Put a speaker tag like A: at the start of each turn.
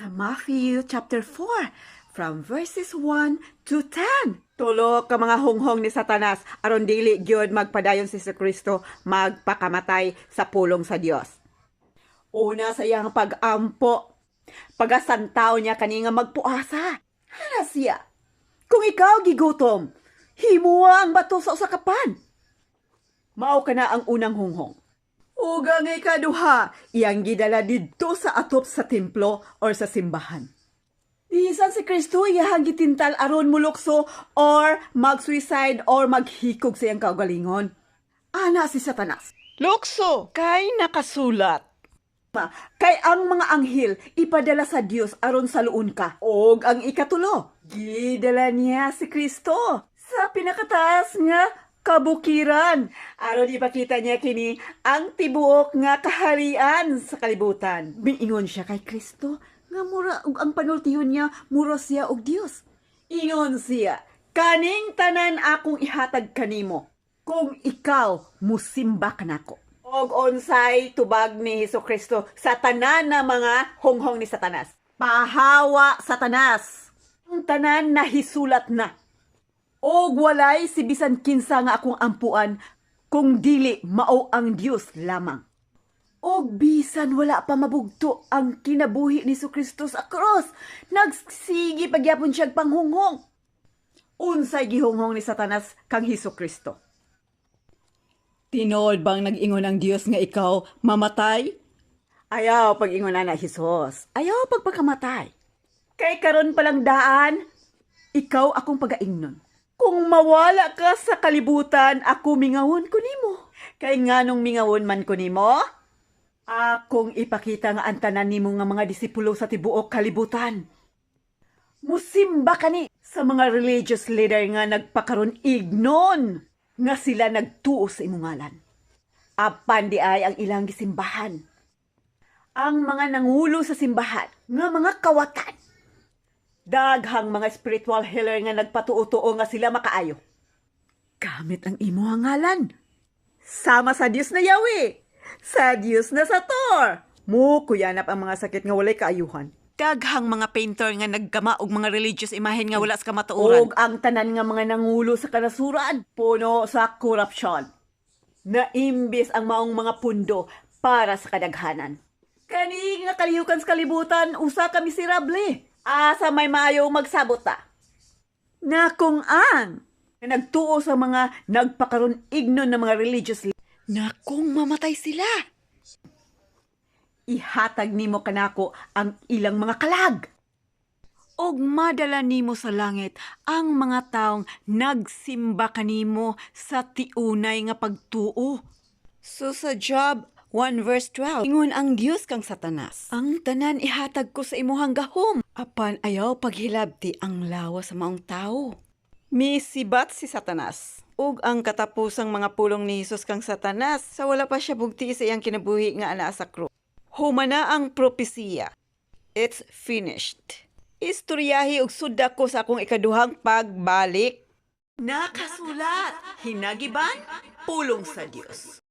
A: sa Matthew chapter 4 from verses 1 to 10. Tulo ka mga hunghong ni Satanas aron dili gyud magpadayon si Kristo magpakamatay sa pulong sa Dios. Una sa iyang pag-ampo, pagasantaw niya kani nga magpuasa. Hana siya. Kung ikaw gigutom, himuwa ang bato sa usakapan. Mao ka na ang unang hunghong. Ug ang ikaduha, iyang gidala didto sa atop sa templo or sa simbahan. Bisan si Kristo iyahang gitintal aron mulukso or mag-suicide or maghikog sa iyang kaugalingon. Ana si Satanas. Lukso kay nakasulat. Ma, kay ang mga anghel ipadala sa Dios aron sa luon ka. Og ang ikatulo, gidala niya si Kristo sa pinakataas nga kabukiran. Aron ipakita niya kini ang tibuok nga kaharian sa kalibutan. Miingon siya kay Kristo nga mura ug ang panultihon niya mura siya og Dios. Ingon siya, kaning tanan akong ihatag kanimo kung ikaw musimba kanako. Og onsay tubag ni Hesus Kristo sa tanan na mga honghong ni Satanas. Pahawa Satanas. Ang tanan na hisulat na. Og walay si bisan kinsa nga akong ampuan kung dili mao ang Dios lamang. Og bisan wala pa mabugto ang kinabuhi ni Kristo sa cross, nagsigi pagyapon siya panghunghong. Unsay gihunghong ni Satanas kang Hesus Kristo. Tinood bang nag-ingon ang Diyos nga ikaw mamatay? Ayaw pag-ingon na Hesus. Ayaw pagpakamatay. Kay karon palang daan, ikaw akong pagaingnon. Kung mawala ka sa kalibutan, ako mingawon ko nimo. Kay nganong mingawon man ko nimo? Akong ipakita nga antanan nimo nga mga disipulo sa tibuok kalibutan. Musimba kani sa mga religious leader nga nagpakaron ignon nga sila nagtuo sa imungalan. Apan di ay ang ilang gisimbahan. Ang mga nangulo sa simbahan nga mga kawatan. Daghang mga spiritual healer nga nagpatuo-tuo nga sila makaayo. Gamit ang imo ngalan. Sama sa Dios na Yahweh. Sa Dios na sa Tor. Mo kuyanap ang mga sakit nga walay kaayuhan.
B: daghang mga painter nga naggama og mga religious imahen nga wala sa kamatuoran.
A: Og ang tanan nga mga nangulo sa kanasuran, puno sa korupsyon. Na imbis ang maong mga pundo para sa kadaghanan. Kani nga kaliyukan sa kalibutan, usa ka miserable. Asa may maayo magsabot ta. Na kung ang na nagtuo sa mga nagpakaron ignon na mga religious leaders,
B: na kung mamatay sila.
A: ihatag nimo kanako ang ilang mga kalag.
B: Og madala nimo sa langit ang mga taong nagsimba kanimo sa tiunay nga pagtuo. So sa Job 1 verse 12, ingon ang Dios kang Satanas. Ang tanan ihatag ko sa imuhang gahom. Apan ayaw paghilabti ang lawa sa maong tao. Misibat si Satanas. Ug ang katapusang mga pulong ni Hesus kang Satanas sa wala pa siya bugti sa iyang kinabuhi nga ana sa krus. Humana ang propesiya. It's finished. Istoryahi og suda ko sa akong ikaduhang pagbalik.
A: Nakasulat, hinagiban, pulong sa Dios.